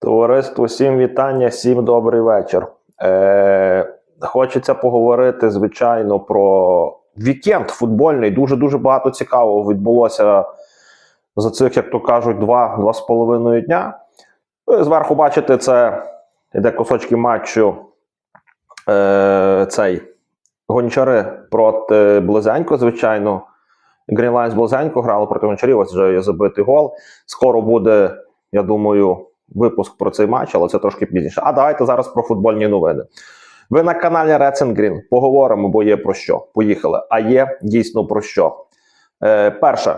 Товариство, всім вітання, всім добрий вечір. Е, хочеться поговорити, звичайно, про вікенд футбольний. Дуже дуже багато цікавого відбулося за цих, як то кажуть, два, два з половиною дня. Ви зверху бачите, це іде кусочки матчу. Е, цей гончари проти Близенько, звичайно. Green Lions Близенько грали проти гончарів. Ось вже є забитий гол. Скоро буде, я думаю, випуск про цей матч, але це трошки пізніше. А давайте зараз про футбольні новини. Ви на каналі Reds Green. Поговоримо, бо є про що. Поїхали. А є дійсно про що. Е, перше,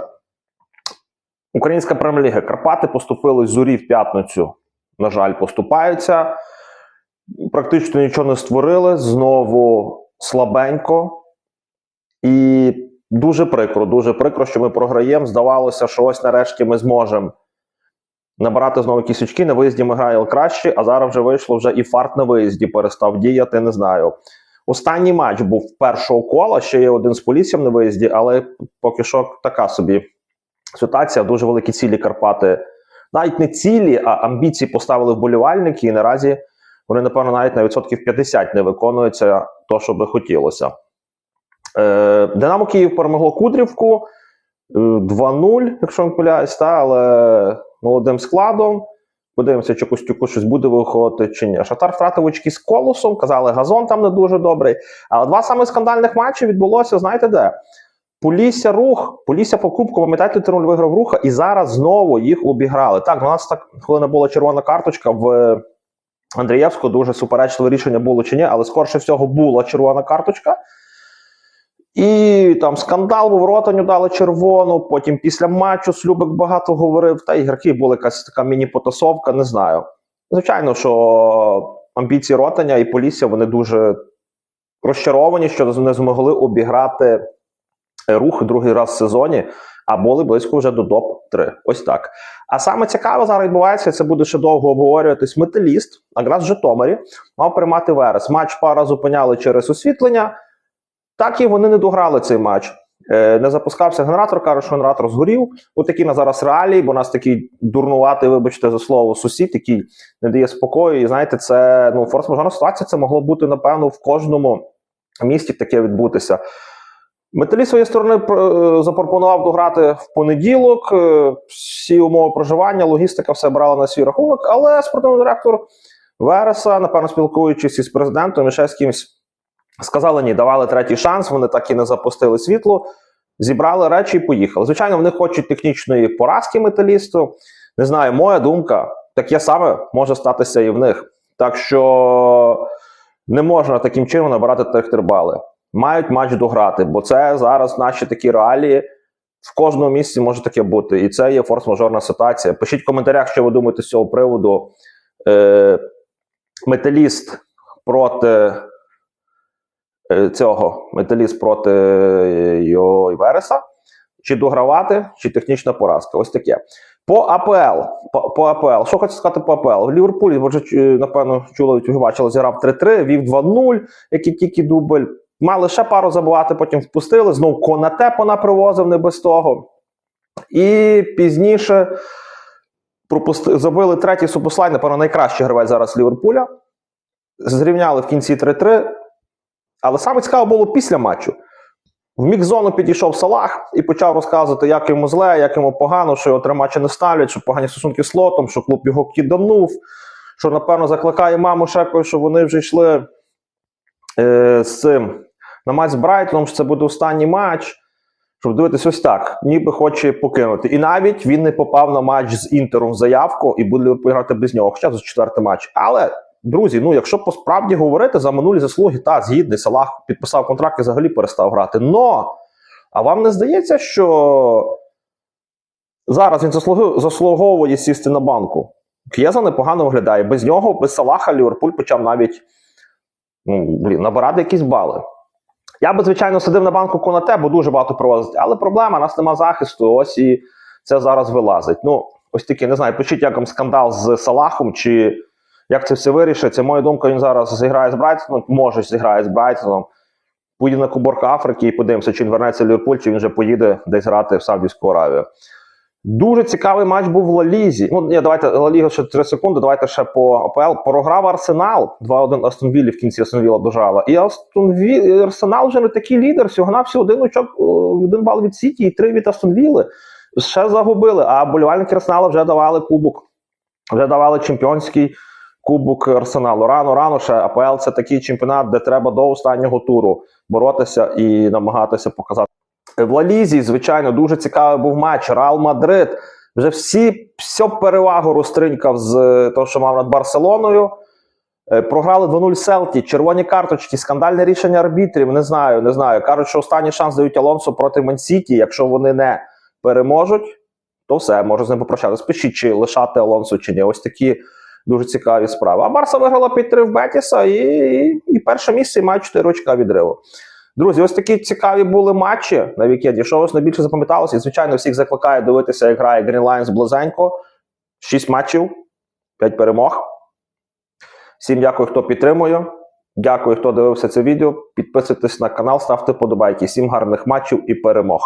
Українська прем'єр-ліга. Карпати поступили з зорі в п'ятницю. На жаль, поступаються. Практично нічого не створили. Знову слабенько. І дуже прикро, дуже прикро, що ми програємо. Здавалося, що ось нарешті ми зможемо набирати знову якісь очки. На виїзді ми грали краще, а зараз вже вийшло вже і фарт на виїзді перестав діяти. Не знаю. Останній матч був першого кола. Ще є один з поліцієм на виїзді, але поки що така собі ситуація. Дуже великі цілі Карпати. Навіть не цілі, а амбіції поставили вболівальники, і наразі вони, напевно, навіть на відсотків 50 не виконуються то, що би хотілося. Е, Динамо Київ перемогло Кудрівку е, 2-0, якщо не помиляюсь, та, але молодим складом. Подивимося, чи Костюку щось буде виходити чи ні. Шатар втратив очки з колосом, казали, газон там не дуже добрий. Але два саме скандальних матчі відбулося, знаєте де? Полісся рух, Полісся по кубку, пам'ятаєте, 3 виграв руха, і зараз знову їх обіграли. Так, 12 хвилина була червона карточка в Андрієвську. Дуже суперечливе рішення було чи ні, але скорше всього була червона карточка. І там скандал був ротаню дали червону. Потім після матчу Слюбик багато говорив. Та ігроки була якась така міні-потасовка, не знаю. Звичайно, що амбіції ротання і Полісся вони дуже розчаровані, що не змогли обіграти рух другий раз в сезоні, а були близько вже до топ-3. Ось так. А саме цікаве зараз відбувається, це буде ще довго обговорюватись. Металіст, якраз в Житомирі, мав приймати Верес. Матч пара зупиняли через освітлення. Так і вони не дограли цей матч. Е, не запускався генератор, каже, що генератор згорів. Ось такі на зараз реалії, бо у нас такий дурнуватий, вибачте за слово, сусід, який не дає спокою. І знаєте, це ну форс-мажорна ситуація. Це могло бути, напевно, в кожному місті таке відбутися. Металіст своєї сторони е, запропонував дограти в понеділок. Е, всі умови проживання, логістика все брала на свій рахунок, але спортивний директор Вереса, напевно, спілкуючись із президентом і ще з кимось. Сказали ні, давали третій шанс, вони так і не запустили світло, зібрали речі і поїхали. Звичайно, вони хочуть технічної поразки металісту. Не знаю, моя думка, таке саме може статися і в них. Так що не можна таким чином набирати три. Мають матч дограти, бо це зараз наші такі реалії. В кожному місці може таке бути. І це є форс-мажорна ситуація. Пишіть в коментарях, що ви думаєте з цього приводу. Е, Металіст проти цього металіст проти його Вереса, чи догравати, чи технічна поразка. Ось таке. По АПЛ. По, по АПЛ. Що хочу сказати по АПЛ? В Ліверпулі, вже, напевно, чули, бачили, зіграв 3-3, вів 2-0, який тільки дубль. Мали ще пару забувати, потім впустили. Знову Конате пона привозив не без того. І пізніше пропусти... забили третій супослайн, напевно, найкращий гравець зараз Ліверпуля. Зрівняли в кінці 3-3. Але саме цікаво було після матчу. В мікзону підійшов Салах і почав розказувати, як йому зле, як йому погано, що його три матчі не ставлять, що погані стосунки з лотом, що клуб його киданув, що, напевно, закликає маму Шекою, що вони вже йшли е, з цим на матч з Брайтоном, що це буде останній матч. Щоб дивитися ось так, ніби хоче покинути. І навіть він не попав на матч з Інтером в заявку і буде грати без нього, хоча це четвертий матч. Але. Друзі, ну якщо по справді говорити за минулі заслуги, та згідний Салах підписав контракт і взагалі перестав грати. Но а вам не здається, що зараз він заслуговує сісти на банку? К'єза непогано виглядає. Без нього, без Салаха, Ліверпуль почав навіть ну, блін, набирати якісь бали. Я би, звичайно, сидив на банку Конате, бо дуже багато провозить. Але проблема, нас нема захисту. Ось і це зараз вилазить. Ну, ось таки, не знаю, пишіть як вам скандал з Салахом. чи як це все вирішиться? Моя думка, він зараз зіграє з Брайтоном, може зіграє з Брайтоном, поїде на Куборг Африки і подивимося, чи він вернеться в Ліверпуль, чи він вже поїде десь грати в Саудівську Аравію. Дуже цікавий матч був в Ла-Лізі. Ну, ні, давайте Ла Ліга ще 3 секунди. Давайте ще по АПЛ. Програв Арсенал 2-1 Астон Віллі в кінці Астон Вілла дожала. І Астон Віллі, Арсенал вже не такий лідер. Всього на всього один очок, один бал від Сіті і три від Астон Вілли. Ще загубили. А болівальники Арсенала вже давали кубок. Вже давали чемпіонський кубок Арсеналу. Рано, рано ще АПЛ це такий чемпіонат, де треба до останнього туру боротися і намагатися показати. В Лалізі, звичайно, дуже цікавий був матч. Реал Мадрид вже всі всю перевагу розтринькав з е, того, що мав над Барселоною. Е, Програли 2-0 Селті, червоні карточки, скандальне рішення арбітрів. Не знаю, не знаю. Кажуть, що останній шанс дають Алонсо проти Мансіті. Якщо вони не переможуть, то все, можна з ним попрощатися. Пишіть, чи лишати Алонсо, чи ні. Ось такі дуже цікаві справи. А Барса виграла під 3 в Бетіса і, і, і перше місце і має 4 очка відриву. Друзі, ось такі цікаві були матчі на вікенді. Що вас найбільше запам'яталося? І, звичайно, всіх закликаю дивитися, як грає Green Lions близенько. Шість матчів, п'ять перемог. Всім дякую, хто підтримує. Дякую, хто дивився це відео. Підписуйтесь на канал, ставте подобайки. Всім гарних матчів і перемог.